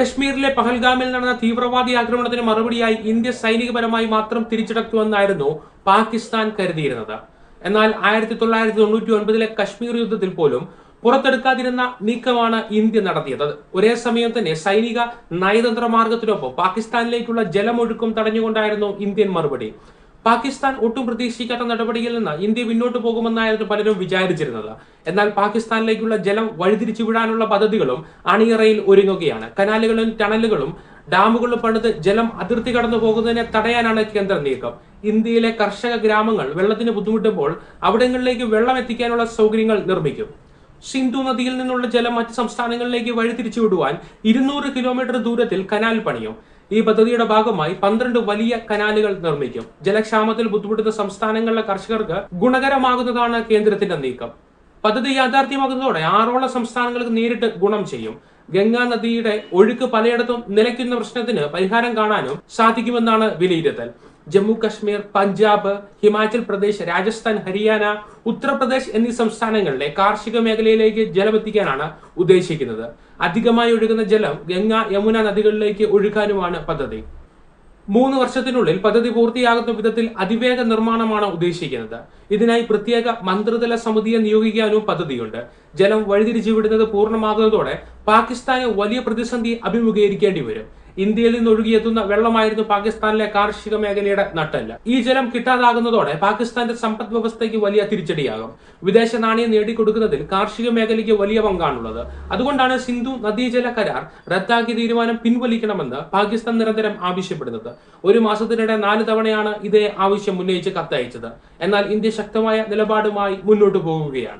കശ്മീരിലെ പഹൽഗാമിൽ നടന്ന തീവ്രവാദി ആക്രമണത്തിന് മറുപടിയായി ഇന്ത്യ സൈനികപരമായി മാത്രം തിരിച്ചടക്കുമെന്നായിരുന്നു പാകിസ്ഥാൻ കരുതിയിരുന്നത്. എന്നാൽ ആയിരത്തി തൊള്ളായിരത്തി തൊണ്ണൂറ്റി ഒൻപതിലെ കശ്മീർ യുദ്ധത്തിൽ പോലും പുറത്തെടുക്കാതിരുന്ന നീക്കമാണ് ഇന്ത്യ നടത്തിയത്. ഒരേ സമയം തന്നെ സൈനിക നയതന്ത്ര മാർഗത്തിനൊപ്പം പാകിസ്ഥാനിലേക്കുള്ള ജലമൊഴുക്കും തടഞ്ഞുകൊണ്ടായിരുന്നു ഇന്ത്യൻ മറുപടി. പാകിസ്ഥാൻ ഒട്ടും പ്രതീക്ഷിക്കാത്ത നടപടിയിൽ നിന്ന് ഇന്ത്യ മുന്നോട്ട് പോകുമെന്നായിരുന്നു പലരും വിചാരിച്ചിരുന്നത്. എന്നാൽ പാകിസ്ഥാനിലേക്കുള്ള ജലം വഴിതിരിച്ചു വിടാനുള്ള പദ്ധതികളും അണിയറയിൽ ഒരുങ്ങുകയാണ്. കനാലുകളും ടണലുകളും ഡാമുകളും പണിത് ജലം അതിർത്തി കടന്നു പോകുന്നതിനെ തടയാനാണ് കേന്ദ്ര നീക്കം. ഇന്ത്യയിലെ കർഷക ഗ്രാമങ്ങൾ വെള്ളത്തിന് ബുദ്ധിമുട്ടുമ്പോൾ അവിടങ്ങളിലേക്ക് വെള്ളം എത്തിക്കാനുള്ള സൗകര്യങ്ങൾ നിർമ്മിക്കും. സിന്ധു നദിയിൽ നിന്നുള്ള ജലം മറ്റ് സംസ്ഥാനങ്ങളിലേക്ക് വഴിതിരിച്ചു വിടുവാൻ ഇരുന്നൂറ് കിലോമീറ്റർ ദൂരത്തിൽ കനാൽ പണിയും. ഈ പദ്ധതിയുടെ ഭാഗമായി പന്ത്രണ്ട് വലിയ കനാലുകൾ നിർമ്മിക്കും. ജലക്ഷാമത്തിൽ ബുദ്ധിമുട്ടുന്ന സംസ്ഥാനങ്ങളിലെ കർഷകർക്ക് ഗുണകരമാകുന്നതാണ് കേന്ദ്രത്തിന്റെ നീക്കം. പദ്ധതി യാഥാർത്ഥ്യമാകുന്നതോടെ ആറോളം സംസ്ഥാനങ്ങൾക്ക് നേരിട്ട് ഗുണം ചെയ്യും. ഗംഗാ നദിയുടെ ഒഴുക്ക് പലയിടത്തും നിലയ്ക്കുന്ന പ്രശ്നത്തിന് പരിഹാരം കാണാനും സാധിക്കുമെന്നാണ് വിലയിരുത്തൽ. ജമ്മു കശ്മീർ പഞ്ചാബ് ഹിമാചൽ പ്രദേശ് രാജസ്ഥാൻ ഹരിയാന ഉത്തർപ്രദേശ് എന്നീ സംസ്ഥാനങ്ങളിലെ കാർഷിക മേഖലയിലേക്ക് ജലമെത്തിക്കാനാണ് ഉദ്ദേശിക്കുന്നത്. അധികമായി ഒഴുകുന്ന ജലം ഗംഗ യമുന നദികളിലേക്ക് ഒഴുകാനുമാണ് പദ്ധതി. മൂന്ന് വർഷത്തിനുള്ളിൽ പദ്ധതി പൂർത്തിയാകുന്ന വിധത്തിൽ അതിവേഗ നിർമ്മാണമാണ് ഉദ്ദേശിക്കുന്നത്. ഇതിനായി പ്രത്യേക മന്ത്രിതല സമിതിയെ നിയോഗിക്കാനും പദ്ധതിയുണ്ട്. ജലം വഴിതിരിച്ചുവിടുന്നത് പൂർണമാകുന്നതോടെ പാകിസ്ഥാന് വലിയ പ്രതിസന്ധി അഭിമുഖീകരിക്കേണ്ടി വരും. ഇന്ത്യയിൽ നിന്ന് ഒഴുകിയെത്തുന്ന വെള്ളമായിരുന്നു പാകിസ്ഥാനിലെ കാർഷിക മേഖലയുടെ നട്ടല്ല. ഈ ജലം കിട്ടാതാകുന്നതോടെ പാകിസ്ഥാന്റെ സമ്പദ് വ്യവസ്ഥയ്ക്ക് വലിയ തിരിച്ചടിയാകും. വിദേശ നാണയം നേടിക്കൊടുക്കുന്നതിൽ കാർഷിക മേഖലയ്ക്ക് വലിയ പങ്കാണുള്ളത്. അതുകൊണ്ടാണ് സിന്ധു നദീജല കരാർ റദ്ദാക്കിയ തീരുമാനം പിൻവലിക്കണമെന്ന് പാകിസ്ഥാൻ നിരന്തരം ആവശ്യപ്പെടുന്നത്. ഒരു മാസത്തിനിടെ നാല് തവണയാണ് ഇതേ ആവശ്യം ഉന്നയിച്ച് കത്തയച്ചത്. എന്നാൽ ഇന്ത്യ ശക്തമായ നിലപാടുമായി മുന്നോട്ടു പോകുകയാണ്